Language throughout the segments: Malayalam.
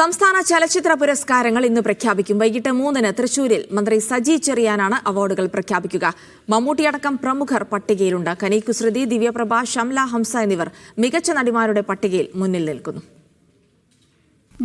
സംസ്ഥാന ചലച്ചിത്ര പുരസ്കാരങ്ങൾ ഇന്ന് പ്രഖ്യാപിക്കും. വൈകിട്ട് മൂന്നിന് തൃശൂരിൽ മന്ത്രി സജി ചെറിയാനാണ് അവാർഡുകൾ പ്രഖ്യാപിക്കുക. മമ്മൂട്ടിയടക്കം പ്രമുഖർ പട്ടികയിലുണ്ട്. കനി കുസൃതി ദിവ്യപ്രഭ ഷംല ഹംസ എന്നിവർ മികച്ച നടിമാരുടെ പട്ടികയിൽ മുന്നിൽ നിൽക്കുന്നു.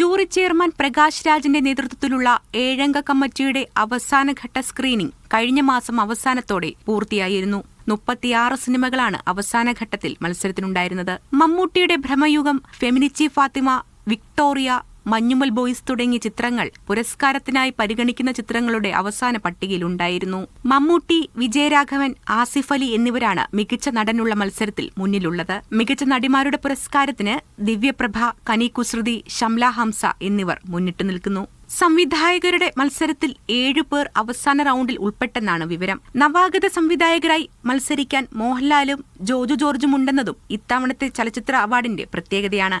ജൂറി ചെയർമാൻ പ്രകാശ് രാജിന്റെ നേതൃത്വത്തിലുള്ള ഏഴംഗ കമ്മിറ്റിയുടെ അവസാനഘട്ട സ്ക്രീനിംഗ് കഴിഞ്ഞ മാസം അവസാനത്തോടെ പൂർത്തിയായിരുന്നു. മുപ്പത്തിയാറ് സിനിമകളാണ് അവസാനഘട്ടത്തിൽ മത്സരത്തിനുണ്ടായിരുന്നത്. മമ്മൂട്ടിയുടെ ഭ്രമയുഗം ഫെമിനിച്ചി ഫാത്തിമ വിക്ടോറിയ മഞ്ഞുമൽ ബോയ്സ് തുടങ്ങിയ ചിത്രങ്ങൾ പുരസ്കാരത്തിനായി പരിഗണിക്കുന്ന ചിത്രങ്ങളുടെ അവസാന പട്ടികയിലുണ്ടായിരുന്നു മമ്മൂട്ടി വിജയരാഘവൻ ആസിഫ് അലി എന്നിവരാണ് മികച്ച നടനുള്ള മത്സരത്തിൽ മുന്നിലുള്ളത്. മികച്ച നടിമാരുടെ പുരസ്കാരത്തിന് ദിവ്യപ്രഭ കനി കുസൃതി ഷംല ഹംസ എന്നിവർ മുന്നിട്ട് നിൽക്കുന്നു. സംവിധായകരുടെ മത്സരത്തിൽ ഏഴു പേർ അവസാന റൗണ്ടിൽ ഉൾപ്പെട്ടെന്നാണ് വിവരം. നവാഗത സംവിധായകരായി മത്സരിക്കാൻ മോഹൻലാലും ജോജു ജോർജും ഉണ്ടെന്നതും ഇത്തവണത്തെ ചലച്ചിത്ര അവാർഡിന്റെ പ്രത്യേകതയാണ്.